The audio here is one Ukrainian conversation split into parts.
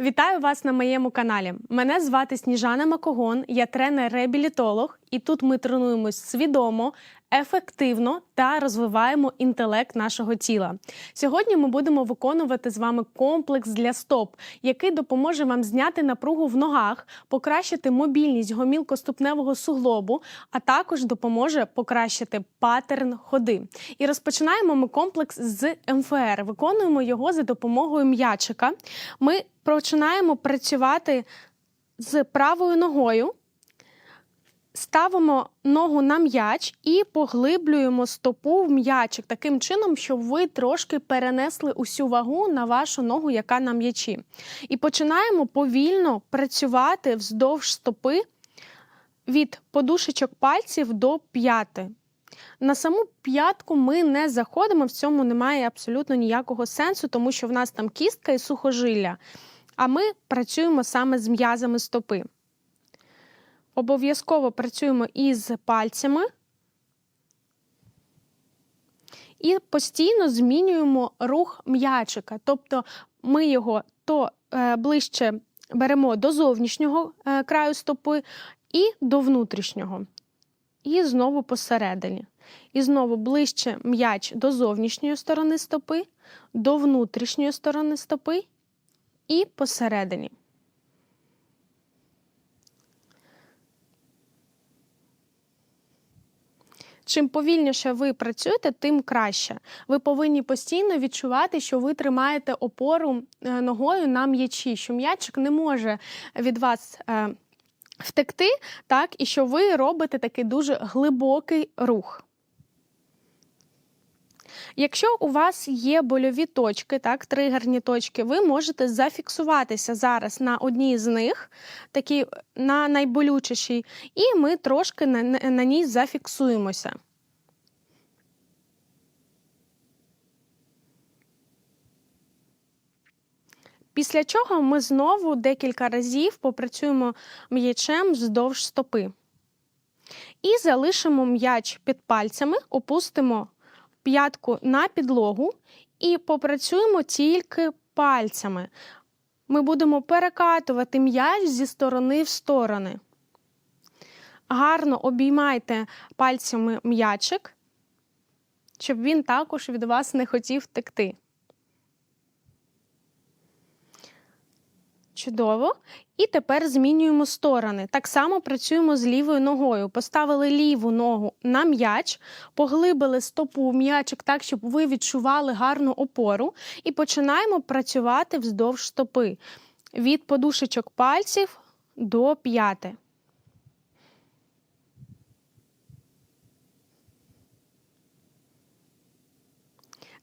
Вітаю вас на моєму каналі. Мене звати Сніжана Макогон, я тренер-реабілітолог, і тут ми тренуємось свідомо, ефективно та розвиваємо інтелект нашого тіла. Сьогодні ми будемо виконувати з вами комплекс для стоп, який допоможе вам зняти напругу в ногах, покращити мобільність гомілкоступневого суглобу, а також допоможе покращити паттерн ходи. І розпочинаємо ми комплекс з МФР. Виконуємо його за допомогою м'ячика. Ми починаємо працювати з правою ногою. Ставимо ногу на м'яч і поглиблюємо стопу в м'ячик таким чином, щоб ви трошки перенесли усю вагу на вашу ногу, яка на м'ячі. І починаємо повільно працювати вздовж стопи від подушечок пальців до п'яти. На саму п'ятку ми не заходимо, в цьому немає абсолютно ніякого сенсу, тому що в нас там кістка і сухожилля. А ми працюємо саме з м'язами стопи. Обов'язково працюємо із пальцями і постійно змінюємо рух м'ячика. Тобто ми його то е, ближче беремо до зовнішнього е, краю стопи і до внутрішнього. І знову посередині. І знову ближче м'яч до зовнішньої сторони стопи, до внутрішньої сторони стопи і посередині. Чим повільніше ви працюєте, тим краще. Ви повинні постійно відчувати, що ви тримаєте опору е, ногою на м'ячі, що м'ячик не може від вас. Е, Втекти, так, і що ви робите такий дуже глибокий рух. Якщо у вас є больові точки, так, тригерні точки, ви можете зафіксуватися зараз на одній з них, такі на найболючішій, і ми трошки на, на ній зафіксуємося. Після чого ми знову декілька разів попрацюємо м'ячем вздовж стопи. І залишимо м'яч під пальцями, опустимо п'ятку на підлогу і попрацюємо тільки пальцями. Ми будемо перекатувати м'яч зі сторони в сторони. Гарно обіймайте пальцями м'ячик, щоб він також від вас не хотів втекти. Чудово. І тепер змінюємо сторони. Так само працюємо з лівою ногою. Поставили ліву ногу на м'яч, поглибили стопу в м'ячик так, щоб ви відчували гарну опору. І починаємо працювати вздовж стопи від подушечок пальців до п'яти.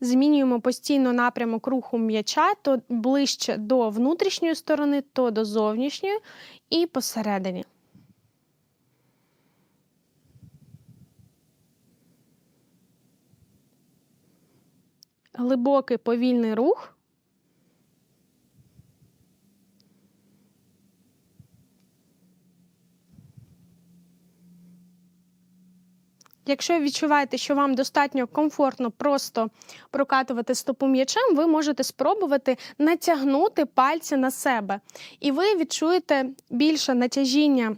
Змінюємо постійно напрямок руху м'яча то ближче до внутрішньої сторони, то до зовнішньої і посередині. Глибокий повільний рух. Якщо відчуваєте, що вам достатньо комфортно просто прокатувати стопу м'ячем, ви можете спробувати натягнути пальці на себе. І ви відчуєте більше натяжіння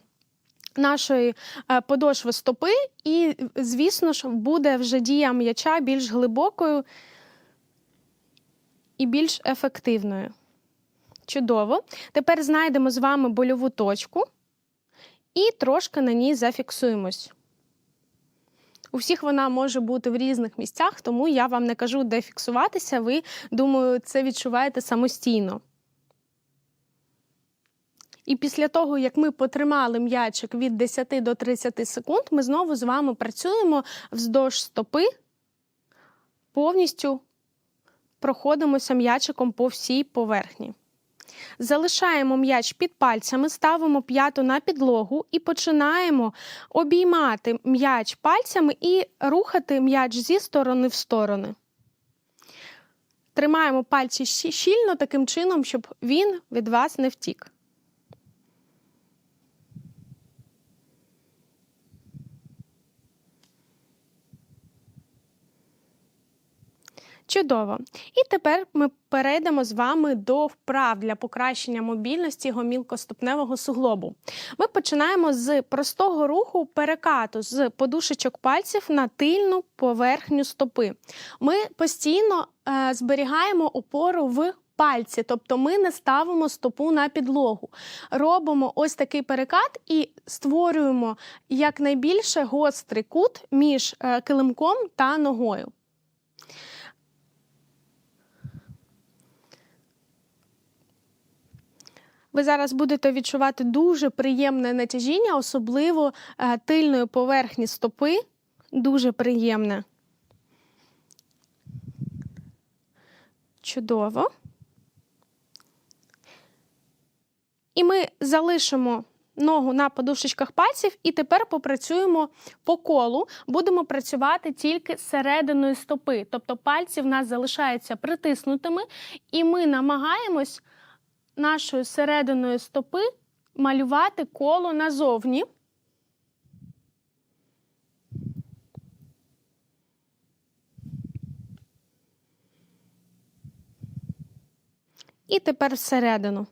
нашої е, подошви стопи, і, звісно ж, буде вже дія м'яча більш глибокою і більш ефективною. Чудово. Тепер знайдемо з вами больову точку і трошки на ній зафіксуємось. У всіх вона може бути в різних місцях, тому я вам не кажу, де фіксуватися. Ви, думаю, це відчуваєте самостійно. І після того, як ми потримали м'ячик від 10 до 30 секунд, ми знову з вами працюємо вздовж стопи, повністю проходимося м'ячиком по всій поверхні. Залишаємо м'яч під пальцями, ставимо п'яту на підлогу і починаємо обіймати м'яч пальцями і рухати м'яч зі сторони в сторони. Тримаємо пальці щільно таким чином, щоб він від вас не втік. Чудово. І тепер ми перейдемо з вами до вправ для покращення мобільності гомілкоступневого суглобу. Ми починаємо з простого руху перекату з подушечок пальців на тильну поверхню стопи. Ми постійно е, зберігаємо опору в пальці, тобто ми не ставимо стопу на підлогу. Робимо ось такий перекат і створюємо якнайбільше гострий кут між е, килимком та ногою. Ви зараз будете відчувати дуже приємне натяжіння, особливо е, тильної поверхні стопи. Дуже приємне. Чудово. І ми залишимо ногу на подушечках пальців, і тепер попрацюємо по колу. Будемо працювати тільки серединою стопи. Тобто пальці в нас залишаються притиснутими, і ми намагаємось нашою серединою стопи малювати коло назовні. І тепер всередину.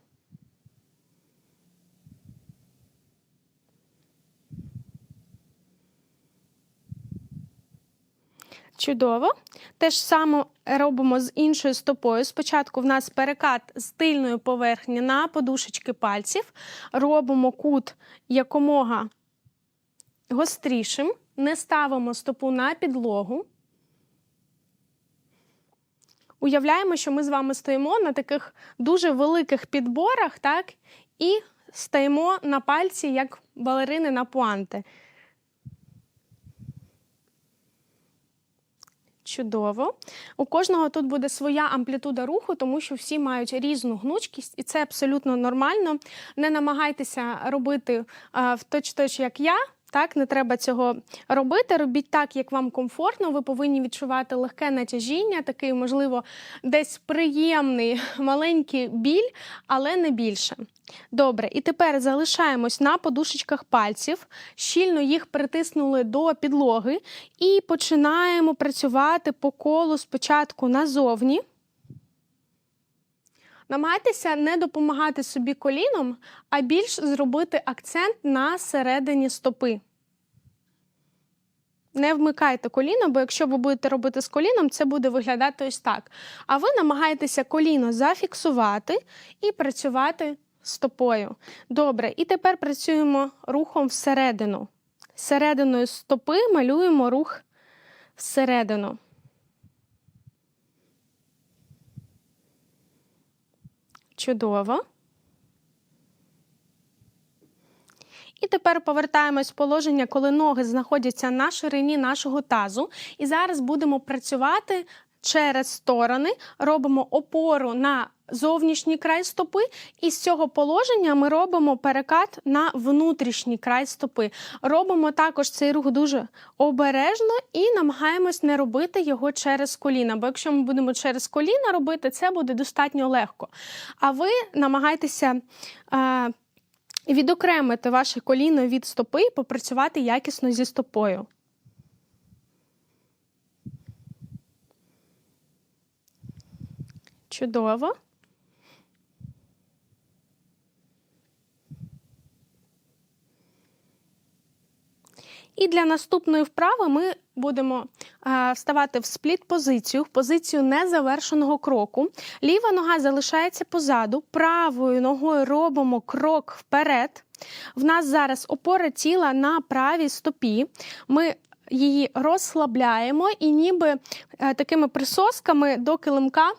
Чудово. Те ж саме робимо з іншою стопою. Спочатку в нас перекат з тильної поверхні на подушечки пальців. Робимо кут якомога гострішим, не ставимо стопу на підлогу. Уявляємо, що ми з вами стоїмо на таких дуже великих підборах, так, і стоїмо на пальці, як балерини на пуанти. Чудово. У кожного тут буде своя амплітуда руху, тому що всі мають різну гнучкість, і це абсолютно нормально. Не намагайтеся робити в точ-точ, як я. Так, не треба цього робити. Робіть так, як вам комфортно. Ви повинні відчувати легке натяжіння, такий, можливо, десь приємний маленький біль, але не більше. Добре, і тепер залишаємось на подушечках пальців, щільно їх притиснули до підлоги і починаємо працювати по колу спочатку назовні. Намагайтеся не допомагати собі коліном, а більш зробити акцент на середині стопи. Не вмикайте коліно, бо якщо ви будете робити з коліном, це буде виглядати ось так. А ви намагаєтеся коліно зафіксувати і працювати стопою. Добре, і тепер працюємо рухом всередину. Серединою стопи малюємо рух всередину. Чудово. І тепер повертаємось в положення, коли ноги знаходяться на ширині нашого тазу. І зараз будемо працювати через сторони, робимо опору на зовнішній край стопи, і з цього положення ми робимо перекат на внутрішній край стопи. Робимо також цей рух дуже обережно і намагаємось не робити його через коліна. Бо якщо ми будемо через коліна робити, це буде достатньо легко. А ви намагайтеся. А, Відокремити ваше коліно від стопи і попрацювати якісно зі стопою. Чудово. І для наступної вправи ми будемо е, вставати в спліт-позицію, в позицію незавершеного кроку. Ліва нога залишається позаду, правою ногою робимо крок вперед. В нас зараз опора тіла на правій стопі. Ми її розслабляємо і ніби е, такими присосками до килимка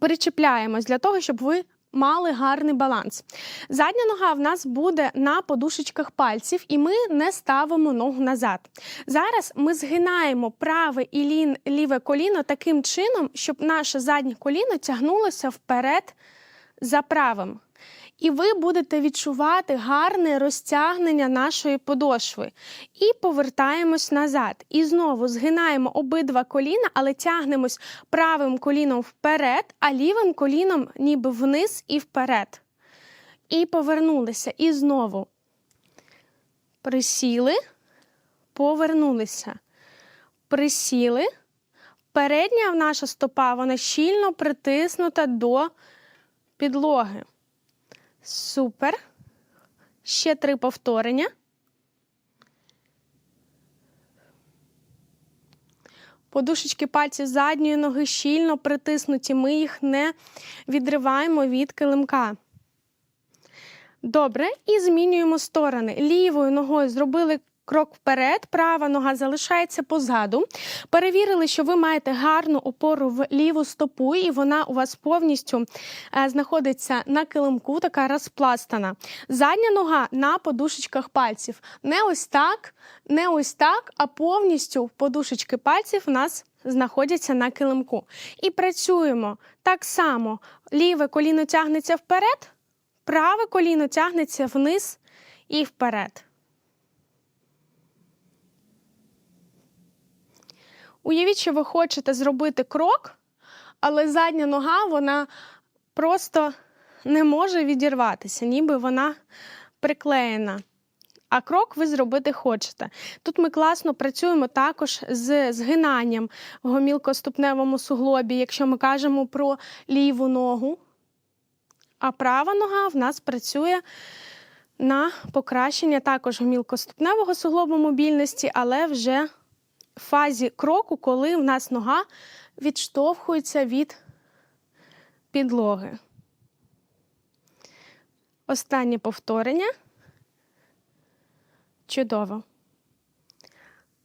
причепляємось для того, щоб ви мали гарний баланс. Задня нога в нас буде на подушечках пальців, і ми не ставимо ногу назад. Зараз ми згинаємо праве і ліве коліно таким чином, щоб наше заднє коліно тягнулося вперед за правим. І ви будете відчувати гарне розтягнення нашої подошви. І повертаємось назад. І знову згинаємо обидва коліна, але тягнемось правим коліном вперед, а лівим коліном ніби вниз і вперед. І повернулися. І знову присіли, повернулися. Присіли, Передня наша стопа вона щільно притиснута до підлоги. Супер. Ще три повторення. Подушечки пальців задньої ноги щільно притиснуті. Ми їх не відриваємо від килимка. Добре, і змінюємо сторони. Лівою ногою зробили крок вперед, права нога залишається позаду. Перевірили, що ви маєте гарну опору в ліву стопу, і вона у вас повністю е, знаходиться на килимку, така розпластана. Задня нога на подушечках пальців. Не ось так, не ось так, а повністю подушечки пальців у нас знаходяться на килимку. І працюємо так само. Ліве коліно тягнеться вперед, праве коліно тягнеться вниз і вперед. Уявіть, що ви хочете зробити крок, але задня нога вона просто не може відірватися, ніби вона приклеєна. А крок ви зробити хочете. Тут ми класно працюємо також з згинанням в гомілкоступневому суглобі, якщо ми кажемо про ліву ногу. А права нога в нас працює на покращення також гомілкоступневого суглобу мобільності, але вже фазі кроку, коли в нас нога відштовхується від підлоги. Останнє повторення. Чудово.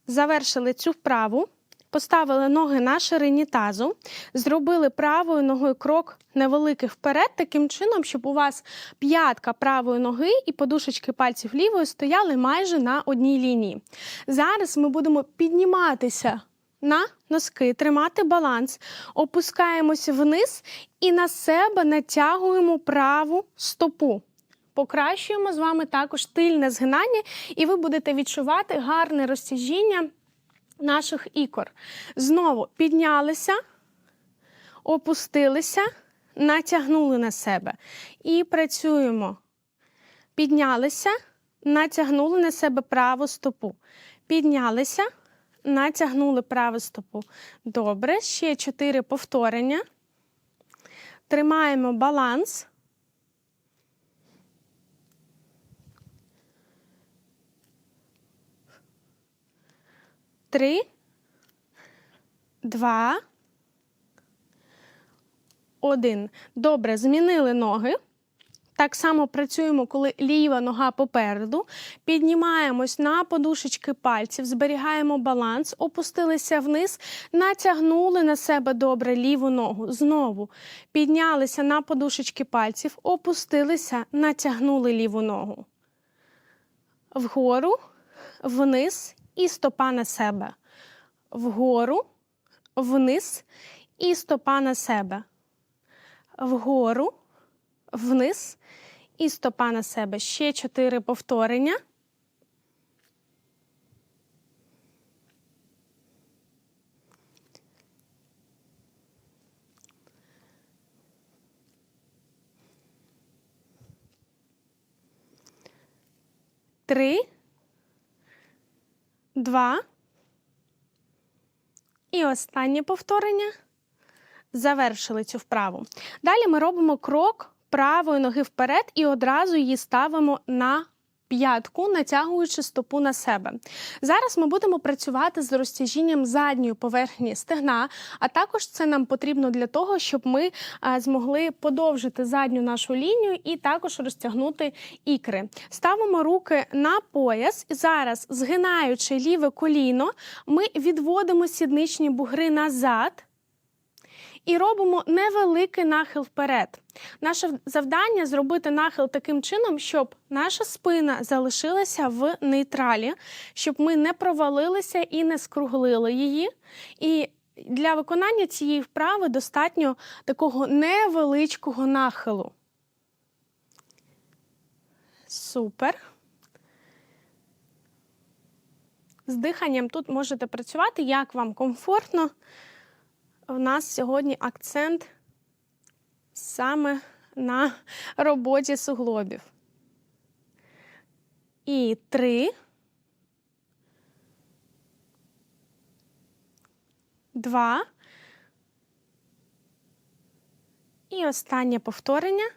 Завершили цю вправу. Поставили ноги на ширині тазу, зробили правою ногою крок невеликий вперед, таким чином, щоб у вас п'ятка правої ноги і подушечки пальців лівої стояли майже на одній лінії. Зараз ми будемо підніматися на носки, тримати баланс, опускаємося вниз і на себе натягуємо праву стопу. Покращуємо з вами також тильне згинання, і ви будете відчувати гарне розтяжіння наших ікор. Знову піднялися, опустилися, натягнули на себе. І працюємо. Піднялися, натягнули на себе праву стопу. Піднялися, натягнули праву стопу. Добре, ще чотири повторення. Тримаємо баланс. Три, два, один. Добре, змінили ноги. Так само працюємо, коли ліва нога попереду. Піднімаємось на подушечки пальців, зберігаємо баланс, опустилися вниз, натягнули на себе добре ліву ногу. Знову піднялися на подушечки пальців, опустилися, натягнули ліву ногу. Вгору, вниз і стопа на себе. Вгору, вниз і стопа на себе. Вгору, вниз і стопа на себе. Ще чотири повторення. Три, два. І останнє повторення. Завершили цю вправу. Далі ми робимо крок правої ноги вперед і одразу її ставимо на п'ятку, натягуючи стопу на себе. Зараз ми будемо працювати з розтяжінням задньої поверхні стегна, а також це нам потрібно для того, щоб ми змогли подовжити задню нашу лінію і також розтягнути ікри. Ставимо руки на пояс і зараз, згинаючи ліве коліно, ми відводимо сідничні бугри назад. І робимо невеликий нахил вперед. Наше завдання зробити нахил таким чином, щоб наша спина залишилася в нейтралі, щоб ми не провалилися і не скруглили її. І для виконання цієї вправи достатньо такого невеличкого нахилу. Супер. З диханням тут можете працювати, як вам комфортно в нас сьогодні акцент саме на роботі суглобів. І три. Два. І останнє повторення.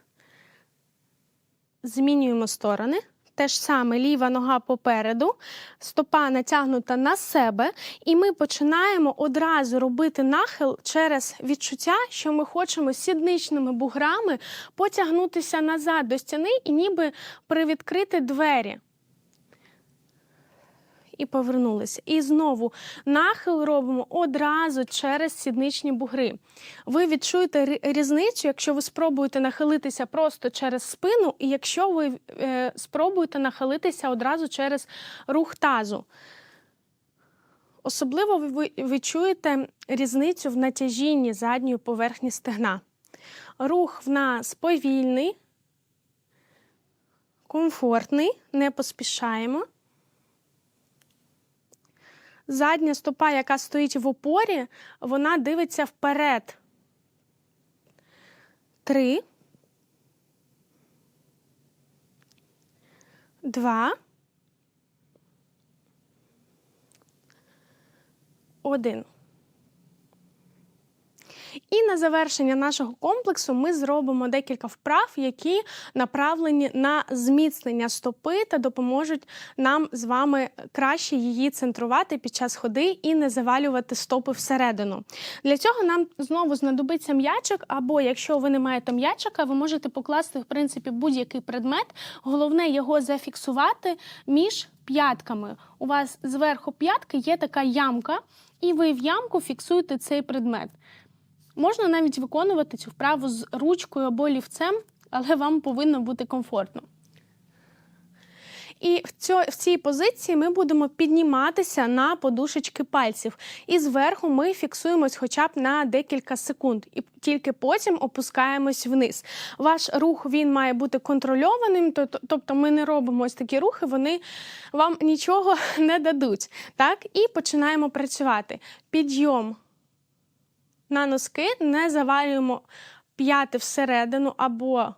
Змінюємо сторони. Те ж саме ліва нога попереду, стопа натягнута на себе, і ми починаємо одразу робити нахил через відчуття, що ми хочемо сідничними буграми потягнутися назад до стіни і ніби привідкрити двері. І повернулися. І знову нахил робимо одразу через сідничні бугри. Ви відчуєте різницю, якщо ви спробуєте нахилитися просто через спину, і якщо ви е, спробуєте нахилитися одразу через рух тазу. Особливо ви відчуєте різницю в натяжінні задньої поверхні стегна. Рух в нас повільний, комфортний, не поспішаємо. Задня стопа, яка стоїть в опорі, вона дивиться вперед. Три. Два. Один. І на завершення нашого комплексу ми зробимо декілька вправ, які направлені на зміцнення стопи та допоможуть нам з вами краще її центрувати під час ходи і не завалювати стопи всередину. Для цього нам знову знадобиться м'ячик, або якщо ви не маєте м'ячика, ви можете покласти в принципі будь-який предмет. Головне його зафіксувати між п'ятками. У вас зверху п'ятки є така ямка, і ви в ямку фіксуєте цей предмет. Можна навіть виконувати цю вправу з ручкою або лівцем, але вам повинно бути комфортно. І в, цій позиції ми будемо підніматися на подушечки пальців. І зверху ми фіксуємось хоча б на декілька секунд, і тільки потім опускаємось вниз. Ваш рух він має бути контрольованим, то- то- тобто ми не робимо ось такі рухи, вони вам нічого не дадуть. Так? І починаємо працювати. Підйом на носки, не завалюємо п'яти всередину або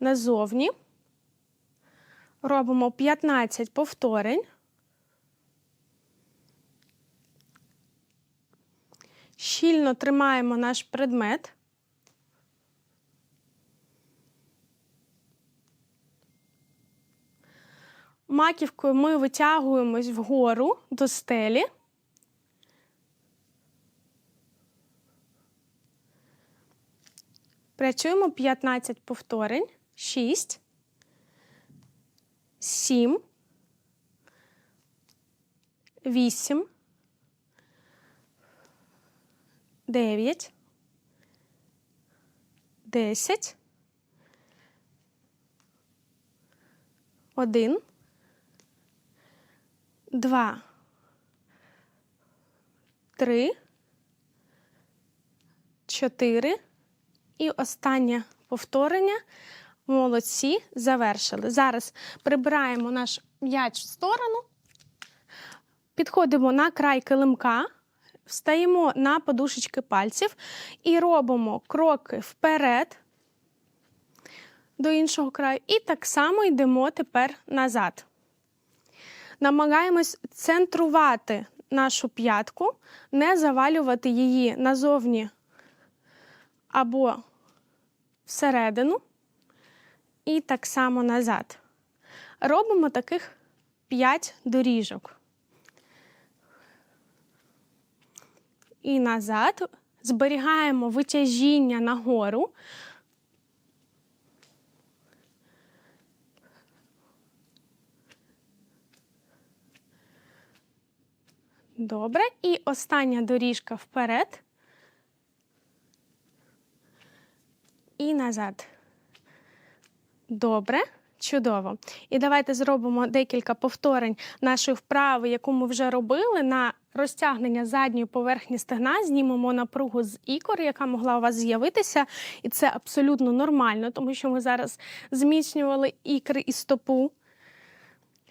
назовні. Робимо 15 повторень. Щільно тримаємо наш предмет. Маківкою ми витягуємось вгору до стелі. Працюємо 15 повторень. 6, 7, 8, 9, 10, 1, 2, 3, 4, і останнє повторення. Молодці, завершили. Зараз прибираємо наш м'яч в сторону, підходимо на край килимка, встаємо на подушечки пальців і робимо кроки вперед до іншого краю. І так само йдемо тепер назад. Намагаємось центрувати нашу п'ятку, не завалювати її назовні або всередину, і так само назад. Робимо таких 5 доріжок. І назад зберігаємо витяжіння нагору. Добре. І остання доріжка вперед. І назад. Добре, чудово. І давайте зробимо декілька повторень нашої вправи, яку ми вже робили на розтягнення задньої поверхні стегна. Знімемо напругу з ікор, яка могла у вас з'явитися. І це абсолютно нормально, тому що ми зараз зміцнювали ікри і стопу.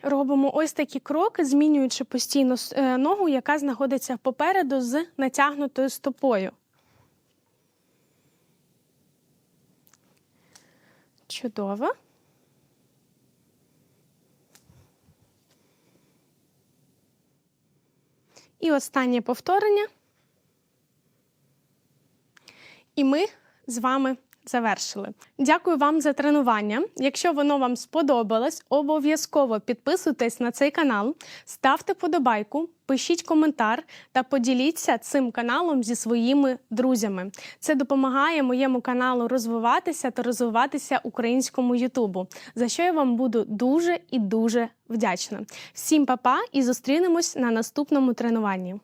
Робимо ось такі кроки, змінюючи постійно е, ногу, яка знаходиться попереду з натягнутою стопою. Чудово. І останнє повторення. І ми з вами завершили. Дякую вам за тренування. Якщо воно вам сподобалось, обов'язково підписуйтесь на цей канал, ставте подобайку, пишіть коментар та поділіться цим каналом зі своїми друзями. Це допомагає моєму каналу розвиватися та розвиватися українському Ютубу, за що я вам буду дуже і дуже вдячна. Всім па-па і зустрінемось на наступному тренуванні.